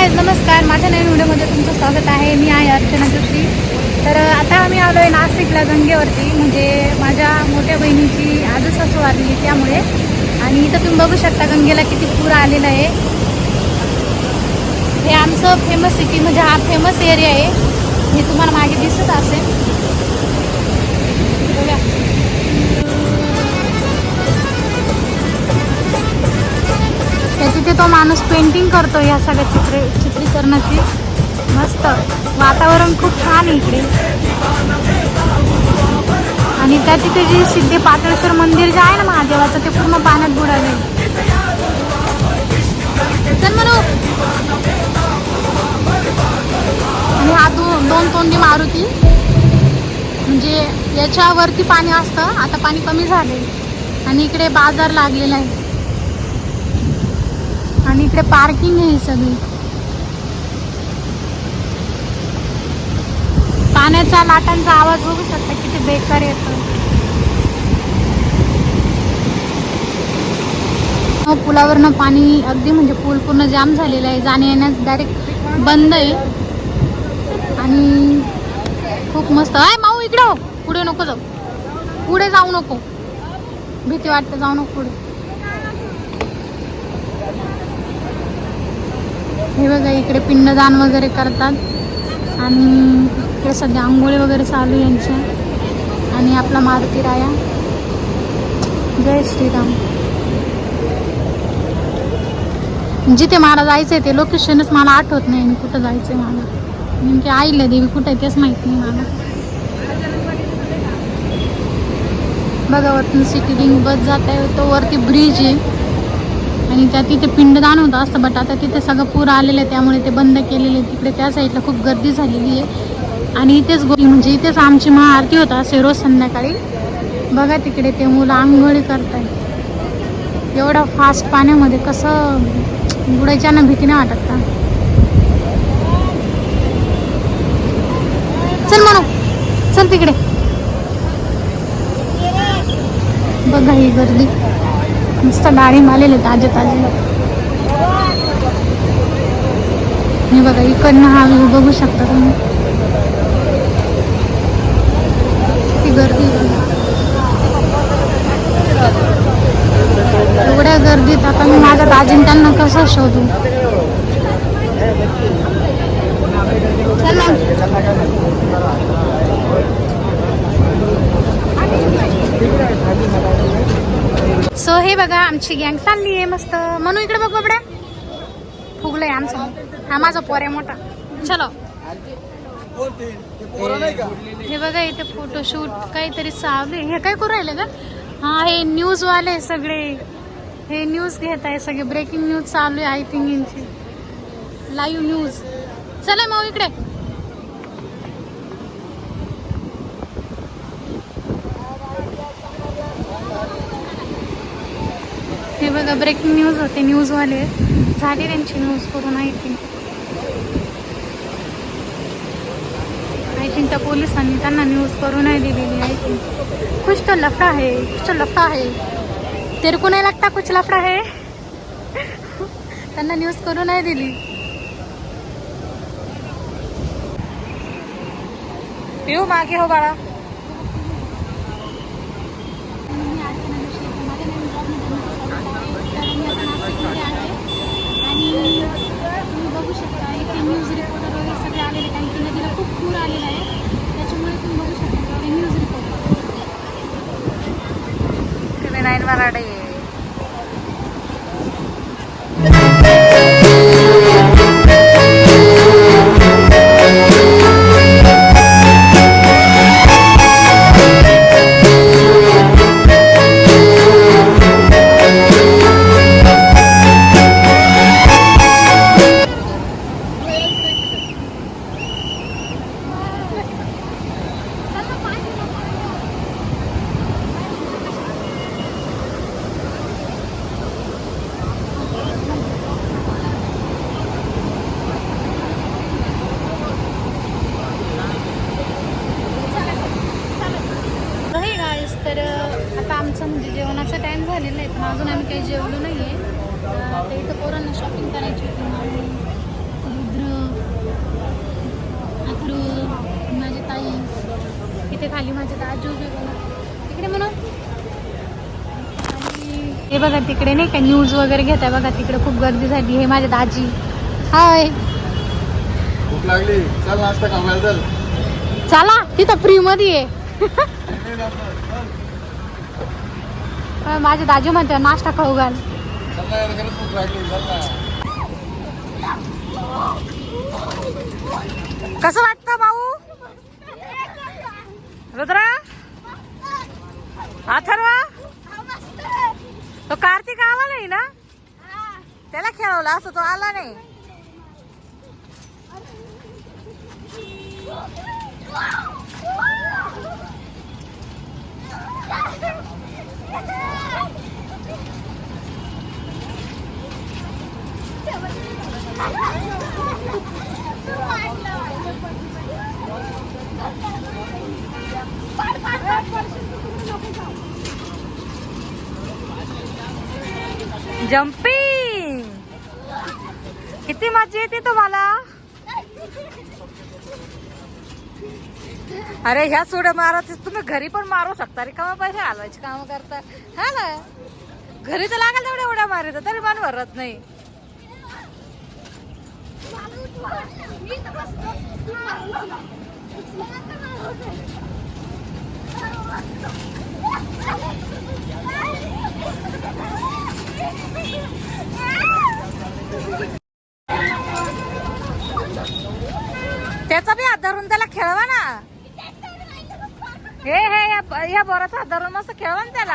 Guys नमस्कार. माझ्या नवीन व्हिडिओमध्ये तुमचं स्वागत आहे. मी आहे अर्चना जोशी. तर आता आम्ही आलो आहे नाशिकला गंगेवरती. म्हणजे माझ्या मोठ्या बहिणीची आजच सासू वारली त्यामुळे. आणि इथं तुम्ही बघू शकता गंगेला किती पूर आलेला आहे. हे आमचं फेमस सिटी म्हणजे हा फेमस एरिया आहे. हे तुम्हाला मागे दिसत असेल. बघा. तो माणूस पेंटिंग करतो या सगळ्या चित्र चित्रीकरणाची. मस्त. वातावरण खूप छान आहे इकडे. आणि त्या तिथे जे सिद्धे पातळेश्वर मंदिर जे आहे ना महादेवाचं ते पूर्ण पाण्यात बुडाले चल म्हणू आणि हा दो दोन तोंडी मारुती. म्हणजे याच्यावरती पाणी असतं. आता पाणी कमी झाले आणि इकडे बाजार लागलेला आहे. आणि इकडे पार्किंग आहे सगळी. पाण्याचा लाटांचा आवाज बघू शकता किती बेकार येतो. हो, पुलावरनं पाणी अगदी म्हणजे पूल पूर्ण जाम झालेला आहे. जाणे येण्यास डायरेक्ट बंद आहे. आणि खूप मस्त. आहे माऊ इकडं हो. पुढे नको जाऊ. पुढे जाऊ नको. भीती वाटते जाऊ नको पुढे. हे बघा इकडे पिंडदान वगैरे करतात. आणि इकडे सध्या आंघोळी वगैरे चालू आहे यांच्या. आणि आपला मारुती राया जय श्रीराम. जिथे मला जायचं आहे ते लोकेशनच मला आठवत नाही आणि कुठं जायचं आहे मला. नेमकी आईला देवी कुठं आहे तेच माहीत नाही मला. बघा वरतून सिटी लिंग बस जात आहे. तो वरती ब्रिज आहे. आणि त्या तिथे पिंडदान होतं असतं बट आता तिथे सगळं पूर आलेलं आहे त्यामुळे ते बंद केलेले तिकडे त्या साईडला खूप गर्दी झालेली आहे. आणि इथेच गो म्हणजे इथेच आमची महाआरती होत असे रोज संध्याकाळी. बघा तिकडे ते मुलं आंघोळी करताय एवढं फास्ट पाण्यामध्ये कसं बुडायच्या ना भीती नाही वाटत का? चल म्हणू चल तिकडे. बघा ही गर्दी. मस्त डाळिंब आलेले ताजे ताजे. हे बघा इकडनं हा व्ह्यू बघू शकता तुम्ही. ती गर्दी एवढ्या गर्दीत आता मी माझ्या दाजीन त्यांना कसं शोधू? चला. सो हे बघा आमची गँग चालली आहे मस्त. म्हणून इकडे बघ बाबड्या फुगलंय आमचं. हा माझा पोर आहे मोठा. चलो. हे बघा इथे फोटोशूट काहीतरी चालू आहे. हे काय करू राहिले का हा हे न्यूज वाले सगळे. हे न्यूज घेत आहे सगळे. ब्रेकिंग न्यूज चालू आहे आय थिंक यांची. लाईव्ह न्यूज चला मग इकडे. हे बघा ब्रेकिंग न्यूज होते न्यूजवाले झाली त्यांची न्यूज करून आय थिंक आय थिंक त्या पोलिसांनी त्यांना न्यूज करू नाही दिलेली आय थिंक कुछ तो लफड़ा आहे कुछ तो लफड़ा आहे तेरे को नाही लागता कुछ लफड़ा आहे त्यांना न्यूज करू नाही दिली. येऊ मागे हो बाळा. റെഡി अजून आम्ही काही जेवलो नाही आहे तर इथं पोरांना शॉपिंग करायची होती. माळी रुद्र अथरू माझी ताई. इथे खाली माझे दाजू तिकडे म्हणून हे बघा तिकडे नाही का न्यूज वगैरे घेत आहे बघा. तिकडे खूप गर्दी झाली. हे माझ्या दाजी. हाय. खूप लागली. चल नाश्ता चला. तिथं फ्री मध्ये माझे दाजू म्हणते नाश्ता खाऊ घाल. चल कसं वाटतं भाऊ? रुद्रा? अथर्वा? तो कार्तिक आला नाही ना? त्याला खेळवला असं तो आला नाही. जम्पिंग किती मजा येते तुम्हाला? अरे ह्या सोड्या मारत तुम्ही घरी पण मारू शकता. रे कमा पैसे हलवायचे काम करता? हा ना? घरी तर लागेल तेवढ्या उड्या मारित तरी मन भरत नाही. धरून त्याला खेळवा ना. हे हे या- बोराचा हात धरून मस्त खेळवा ना त्याला.